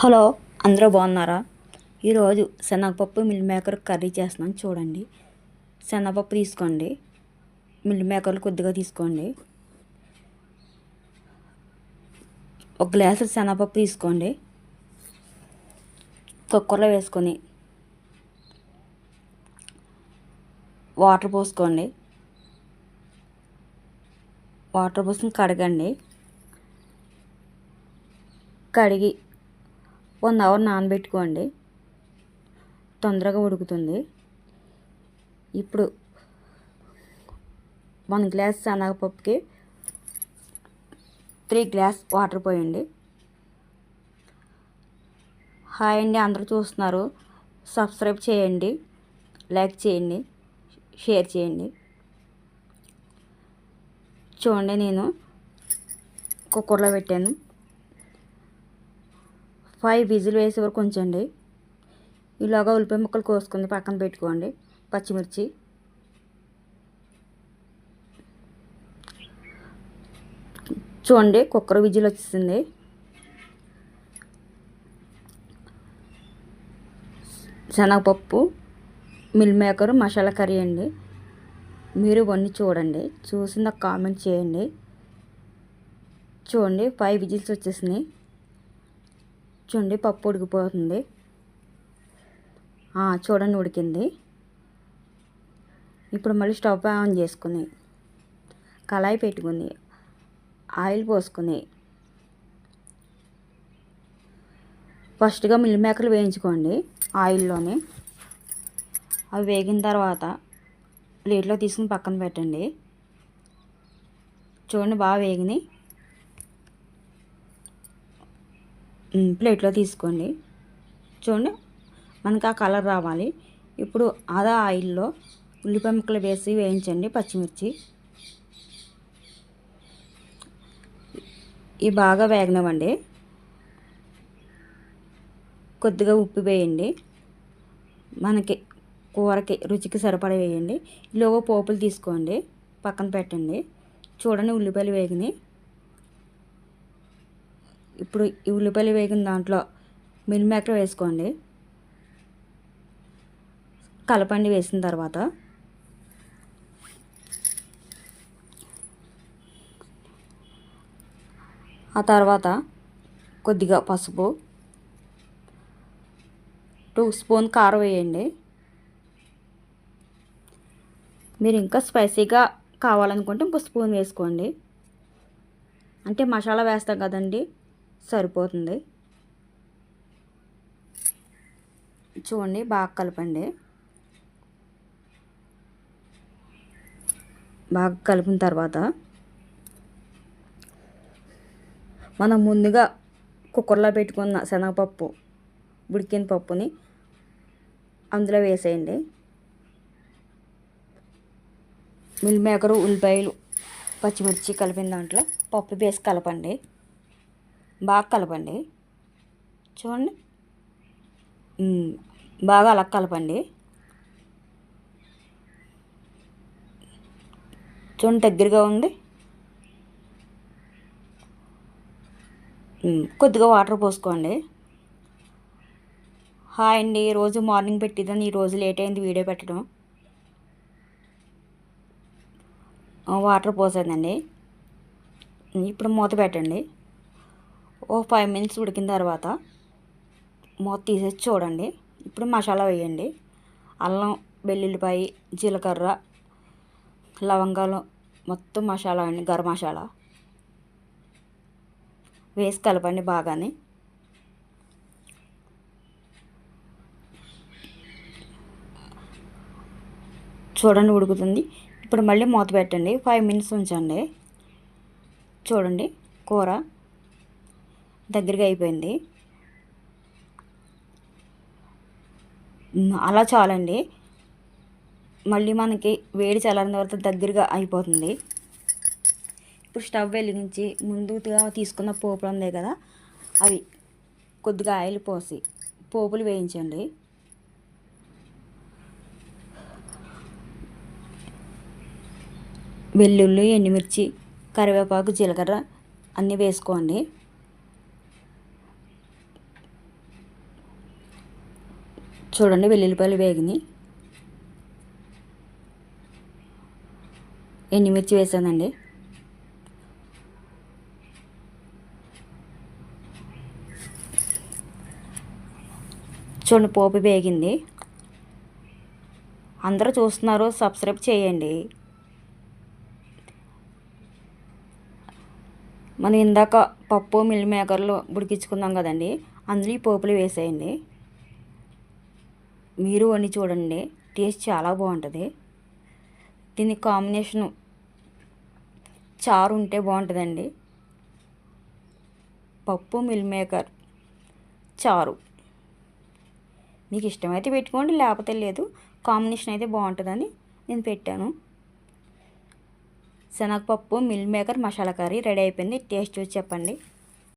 Hello అందరూ బాగున్నారా? ఈరోజు శనగపప్పు మిల్ మేకర్ కర్రీ చేస్తున్నాను చూడండి. శనగపప్పు తీసుకోండి. మిల్ మేకర్లు కొద్దిగా తీసుకోండి. ఒక గ్లాసు శనగపప్పు తీసుకోండి. కుక్కర్లో వేసుకొని వాటర్ పోసుకోండి. వాటర్ పోసుకొని కడగండి. కడిగి వన్ అవర్ నానబెట్టుకోండి. తొందరగా ఉడుకుతుంది. ఇప్పుడు వన్ గ్లాస్ శనగపప్పుకి త్రీ గ్లాస్ వాటర్ పోయండి. హాయ్ అండి అందరూ చూస్తున్నారు. సబ్స్క్రైబ్ చేయండి లైక్ చేయండి షేర్ చేయండి. చూడండి నేను కుక్కర్లో పెట్టాను. ఫైవ్ విజిల్ వేసే వరకు ఉంచండి. ఇలాగా ఉల్లిపాయ ముక్కలు కోసుకుని పక్కన పెట్టుకోండి. పచ్చిమిర్చి. చూడండి కుక్కర్ విజిల్ వచ్చేసింది. శనగపప్పు మిల్ మేకర్ మసాలా కర్రీ అండి. మీరు ఇవన్నీ చూడండి. చూసి నాకు కామెంట్ చేయండి. చూడండి ఫైవ్ విజిల్స్ వచ్చేసినాయి. చూడండి పప్పు ఉడికిపోతుంది. చూడండి ఉడికింది. ఇప్పుడు మళ్ళీ స్టవ్ ఆన్ చేసుకుని కళాయి పెట్టుకుని ఆయిల్ పోసుకుని ఫస్ట్గా మిల్ మేకర్లు వేయించుకోండి ఆయిల్లోనే. అవి వేగిన తర్వాత ప్లేట్లో తీసుకుని పక్కన పెట్టండి. చూడండి బాగా వేగినాయి. ప్లేట్లో తీసుకోండి. చూడండి మనకి ఆ కలర్ రావాలి. ఇప్పుడు అదే ఆయిల్లో ఉల్లిపాయ ముక్కలు వేసి వేయించండి పచ్చిమిర్చి. ఇవి బాగా వేగనవండి కొద్దిగా ఉప్పు వేయండి. మనకి కూరకి రుచికి సరిపడా వేయండి. ఇలాగో పోపులు తీసుకోండి. పక్కన పెట్టండి. చూడండి ఉల్లిపాయలు వేగినాయి. ఇప్పుడు ఈ ఉల్లిపాయలు వేగిన దాంట్లో మిల్మేకర్ వేసుకోండి. కలపండి వేసిన తర్వాత. ఆ తర్వాత కొద్దిగా పసుపు. టూ స్పూన్ కారం వేయండి. మీరు ఇంకా స్పైసీగా కావాలనుకుంటే ఇంకో స్పూన్ వేసుకోండి. అంటే మసాలా వేస్తాం కదండి. సరిపోతుంది. చూడండి బాగా కలపండి. బాగా కలిపిన తర్వాత మనం ముందుగా కుక్కర్లో పెట్టుకున్న శనగపప్పు ఉడికిన పప్పుని అందులో వేసేయండి. మిల్ మేకరు ఉల్లిపాయలు పచ్చిమిర్చి కలిపిన దాంట్లో పప్పు వేసి కలపండి. బాగా కలపండి. చూడండి. బాగా అలా కలపండి. చూడండి దగ్గరగా ఉంది. కొద్దిగా వాటర్ పోసుకోండి. హాయ్ అండి. రోజు మార్నింగ్ పెట్టిద్దాం. ఈరోజు లేట్ అయింది వీడియో పెట్టడం. వాటర్ పోసేదండి. ఇప్పుడు మూత పెట్టండి. ఓ ఫైవ్ మినిట్స్ ఉడికిన తర్వాత మూత తీసేసి చూడండి. ఇప్పుడు మసాలా వేయండి. అల్లం వెల్లుల్లిపాయ జీలకర్ర లవంగాలు మొత్తం మసాలా అండి గరం మసాలా. వేసి కలపండి బాగానే. చూడండి ఉడుకుతుంది. ఇప్పుడు మళ్ళీ మూత పెట్టండి. ఫైవ్ మినిట్స్ ఉంచండి. చూడండి కూర దగ్గరగా అయిపోయింది. అలా చాలండి. మళ్ళీ మనకి వేడి చల్లారిన తర్వాత దగ్గరగా అయిపోతుంది. ఇప్పుడు స్టవ్ వెలిగించి ముందుగా తీసుకున్న పోపులు ఉన్నాయి కదా అవి కొద్దిగా ఆయిల్ పోసి పోపులు వేయించండి. వెల్లుల్లి ఎండుమిర్చి కరివేపాకు జీలకర్ర అన్నీ వేసుకోండి. చూడండి వెల్లుల్లిపాయలు వేగినాయి ఎండుమిర్చి వేసానండి. చూడండి పోపు వేగింది. అందరూ చూస్తున్నారు సబ్స్క్రైబ్ చేయండి. మనం ఇందాక పప్పు మిల్ మేకర్లు ఉడికించుకున్నాం కదండి అందులో ఈ పోపులు వేసేయండి. మీరు వండి చూడండి టేస్ట్ చాలా బాగుంటుంది. దీని కాంబినేషను చారు ఉంటే బాగుంటుందండి. పప్పు మిల్ మేకర్ చారు. మీకు ఇష్టమైతే పెట్టుకోండి లేకపోతే లేదు కాంబినేషన్ అయితే బాగుంటుందని నేను పెట్టాను. శనగపప్పు meal maker masala curry ready అయిపోయింది. టేస్ట్ చూసి చెప్పండి.